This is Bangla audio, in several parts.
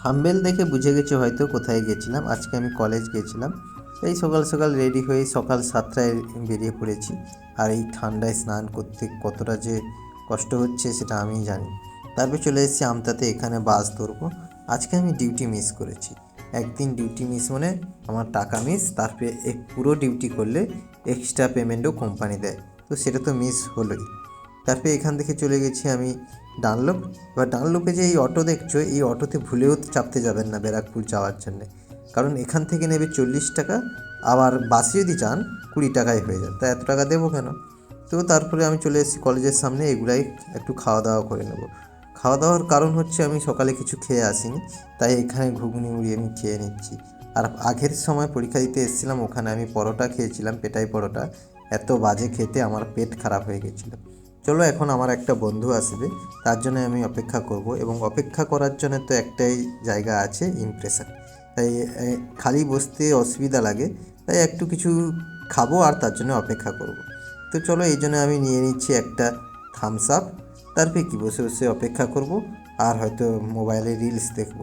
থাম্বেল দেখে বুঝে গেছে হয়তো কোথায় গেছিলাম, আজকে আমি কলেজ গেছিলাম। এই সকাল সকাল রেডি হয়ে সকাল সাতটায় বেরিয়ে পড়েছি। আর এই ঠান্ডায় স্নান করতে কতটা যে কষ্ট হচ্ছে সেটা আমিই জানি তারপর চলে এসেছি আমতাতে, এখানে বাস ধরবো। আজকে আমি ডিউটি মিস করেছি। একদিন ডিউটি মিস মানে আমার টাকা মিস তারপরে এক পুরো ডিউটি করলে এক্সট্রা পেমেন্টও কোম্পানি দেয়। তো সেটা তো মিস হলোই। তারপরে এখান থেকে চলে গেছি আমি ডানলোপ এবার ডানলোপে যে এই অটো দেখছ, এই অটোতে ভুলেও চাপতে যাবেন না ব্যারাকপুর যাওয়ার জন্যে। কারণ এখান থেকে নেবে চল্লিশ টাকা, আবার বাসে যদি যান, কুড়ি টাকায় হয়ে যায় তা এত টাকা দেবো কেন? তো তারপরে আমি চলে এসেছি কলেজের সামনে, এগুলাই একটু খাওয়া দাওয়া করে নেব। খাওয়া দাওয়ার কারণ হচ্ছে আমি সকালে কিছু খেয়ে আসিনি, তাই এখানে ঘুগনি মুড়ি আমি খেয়ে নিচ্ছি। আর আগের সময় পরীক্ষা দিতে এসেছিলাম, ওখানে আমি পরোটা খেয়েছিলাম, পেটাই পরোটা। এত বাজে খেতে আমার পেট খারাপ হয়ে গেছিল। চলো এখন আমার একটা বন্ধু আসবে, তার জন্য আমি অপেক্ষা করব এবং অপেক্ষা করার জন্য তো একটাই জায়গা আছে ইমপ্রেশন তাই খালি বসতে অসুবিধা লাগে, তাই একটু কিছু খাব আর তার জন্য অপেক্ষা করব। তো চলো এই জন্য আমি নিয়ে নিচ্ছি একটা থামস আপ তারপরে কি বসে বসে অপেক্ষা করব আর হয়তো মোবাইলে রিলস দেখব।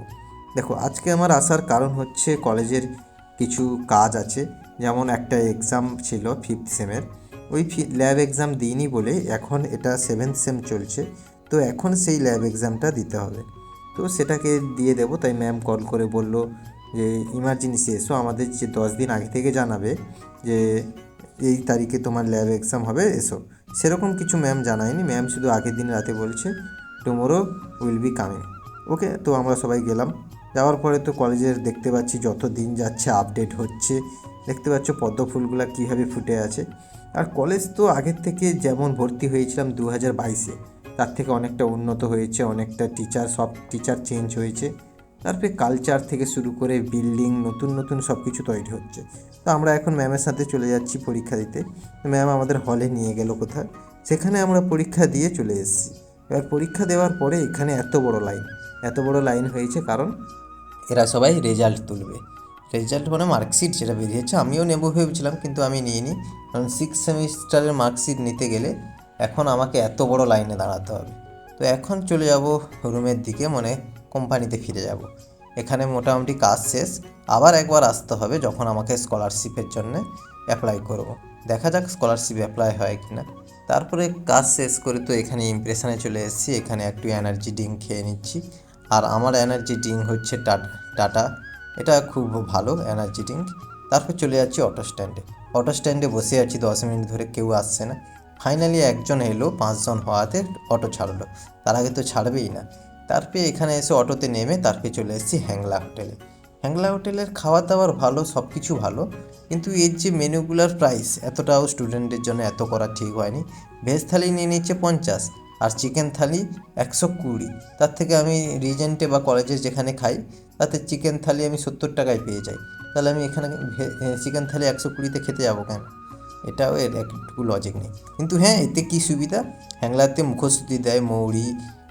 দেখো, আজকে আমার আসার কারণ হচ্ছে কলেজের কিছু কাজ আছে, যেমন একটা এক্সাম ছিল ফিফথ সেমের ওই ল্যাব এক্সাম দিইনি বলে এখন এটা সেভেন্থ সেম চলছে, তো এখন সেই ল্যাব এক্সামটা দিতে হবে। তো সেটাকে দিয়ে দেবো, তাই ম্যাম কল করে বলল যে ইমার্জেন্সি এসো আমাদের যে দশ দিন আগে থেকে জানাবে যে, এই তারিখে তোমার ল্যাব এক্সাম হবে, এসো। সেরকম কিছু ম্যাম জানায়নি ম্যাম শুধু আগের দিন রাতে বলছে tomorrow will be coming okay তো আমরা সবাই গেলাম। যাওয়ার পরে তো কলেজের দেখতে পাচ্ছি যত দিন যাচ্ছে আপডেট হচ্ছে। দেখতে পাচ্ছ পদ্ম ফুলগুলো কীভাবে ফুটে আছে। আর কলেজ তো আগের থেকে যেমন ভর্তি হয়েছিলাম দু হাজার বাইশে, তার থেকে অনেকটা উন্নত হয়েছে, অনেকটা টিচার সব টিচার চেঞ্জ হয়েছে। তারপরে কালচার থেকে শুরু করে বিল্ডিং নতুন নতুন সব কিছু তৈরি হচ্ছে। তো আমরা এখন ম্যামের সাথে চলে যাচ্ছি পরীক্ষা দিতে। ম্যাম আমাদের হলে নিয়ে গেল কোথায়? সেখানে আমরা পরীক্ষা দিয়ে চলে এসেছি। এবার পরীক্ষা দেওয়ার পরে এখানে এত বড় লাইন এত বড় লাইন হয়েছে কারণ এরা সবাই রেজাল্ট তুলবে। রেজাল্ট মানে মার্কশিট যেটা বেরিয়েছে, আমিও নেব ভেবেছিলাম, কিন্তু আমি নিইনি। কারণ সিক্স সেমিস্টারের মার্কশিট নিতে গেলে এখন আমাকে এত বড় লাইনে দাঁড়াতে হবে। তো এখন চলে যাব রুমের দিকে মানে কোম্পানিতে ফিরে যাব। এখানে মোটামুটি কাজ শেষ। আবার একবার আসতে হবে যখন আমাকে স্কলারশিপের জন্য অ্যাপ্লাই করব। দেখা যাক স্কলারশিপ অ্যাপ্লাই হয় কি না তারপরে কাজ শেষ করে তো এখানে ইমপ্রেশনে চলে এসেছি। এখানে একটু এনার্জি ড্রিঙ্ক খেয়ে নিচ্ছি। আর আমার এনার্জি ড্রিঙ্ক হচ্ছে টাটা টাটা। এটা খুব ভালো এনার্জি ড্রিঙ্ক তারপর চলে যাচ্ছি অটো স্ট্যান্ডে অটো স্ট্যান্ডে বসে আছি, দশ মিনিট ধরে কেউ আসছে না। ফাইনালি একজন এলো, পাঁচজন হওয়াতে অটো ছাড়লো। তার আগে তো ছাড়বেই না। তারপরে এখানে এসে অটোতে নেমে তারপরে চলে এসেছি হ্যাংলা হোটেলে হ্যাংলা হোটেলের খাবার দাবার ভালো সব কিছু ভালো, কিন্তু এর যে মেনুগুলার প্রাইস এতটাও স্টুডেন্টের জন্য এত করা ঠিক হয়নি। ভেজ থালি নিয়ে নিচ্ছে পঞ্চাশ। আর চিকেন থালি একশো কুড়ি। তার থেকে আমি রিজেন্টে বা কলেজে যেখানে খাই, তাতে চিকেন থালি আমি সত্তর টাকায় পেয়ে যাই। তাহলে আমি এখানে চিকেন থালি একশো কুড়িতে খেতে যাব কেন? এটাও এর একটু লজিক নেই। কিন্তু হ্যাঁ এতে কী সুবিধা? হ্যাংলাতে মুখশ্রুতি দেয়, মৌরি,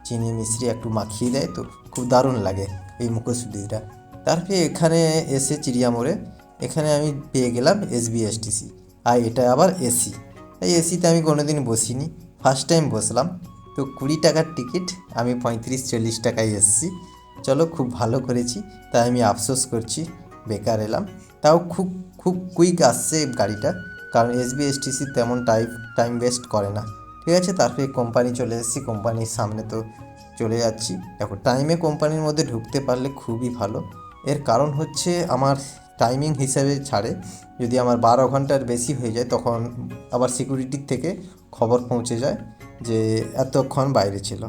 চিনি মিশ্রি একটু মাখিয়ে দেয় তো, খুব দারুণ লাগে এই মুখশ্রুতিটা তারপরে এখানে এসে চিড়িয়া মোড়ে এখানে আমি পেয়ে গেলাম এসবিএসটিসি আর এটা আবার এসি এই এসিতে আমি কোনোদিন বসিনি। ফার্স্ট টাইম বসলাম। তো কুড়ি টাকার টিকিট, আমি পঁয়ত্রিশ চল্লিশ টাকায় এসেছি। চলো, খুব ভালো করেছি, তাই আমি আফসোস করছি, বেকার এলাম। তাও খুব খুব কুইক আসছে গাড়িটা, কারণ এসবিএসটিসি তেমন টাইম টাইম ওয়েস্ট করে না। ঠিক আছে, তারপরে কোম্পানি চলে এসেছি, কোম্পানির সামনে তো চলে যাচ্ছি। দেখো, টাইমে কোম্পানির মধ্যে ঢুকতে পারলে খুবই ভালো। এর কারণ হচ্ছে আমার টাইমিং হিসাবে ছাড়ে। যদি আমার বারো ঘণ্টার বেশি হয়ে যায়, তখন আবার সিকিউরিটির থেকে খবর পৌঁছে যায়। যে এতক্ষণ বাইরে ছিল।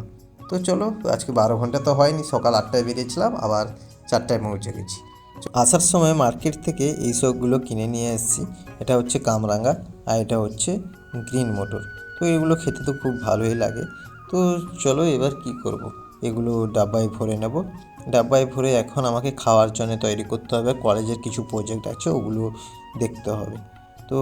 তো চলো, আজকে বারো ঘণ্টা তো হয়নি, সকাল আটটায় বেরিয়েছিলাম, আবার চারটায় পৌঁছে গেছি। আসার সময় মার্কেট থেকে এই সবগুলো কিনে নিয়ে এসেছি। এটা হচ্ছে কামরাঙ্গা আর এটা হচ্ছে গ্রিন মোটর। তো এগুলো খেতে তো খুব ভালোই লাগে। তো চলো এবার কি করব। এগুলো ডাব্বায় ভরে নেব। ডাব্বায় ভরে এখন আমাকে খাওয়ার জন্য তৈরি করতে হবে। কলেজের কিছু প্রজেক্ট আছে, ওগুলো দেখতে হবে। তো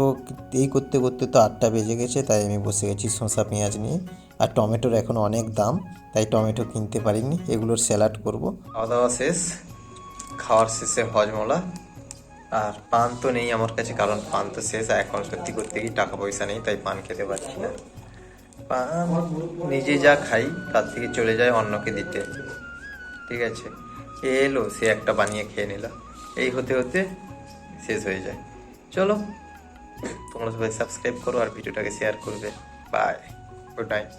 এই করতে করতে তো আটটা বেজে গেছে, তাই আমি বসে গেছি শসা পেঁয়াজ নিয়ে। আর টমেটোর এখন অনেক দাম, তাই টমেটো কিনতে পারিনি, এগুলোর স্যালাড করব। খাওয়া দাওয়া শেষ, খাওয়ার শেষে হজমলা। আর পান তো নেই আমার কাছে, কারণ পান তো শেষ, আর এখন সত্যি করতে গিয়ে টাকা পয়সা নেই, তাই পান খেতে পারছি না। পান নিজে যা খাই, তার থেকে চলে যায় অন্যকে দিতে। ঠিক আছে এ এলো? সে একটা বানিয়ে খেয়ে নিল। এই হতে হতে শেষ হয়ে যায়। চলো। তোমরা সবাই সাবস্ক্রাইব করো আর ভিডিওটাকে শেয়ার করবে। Bye good night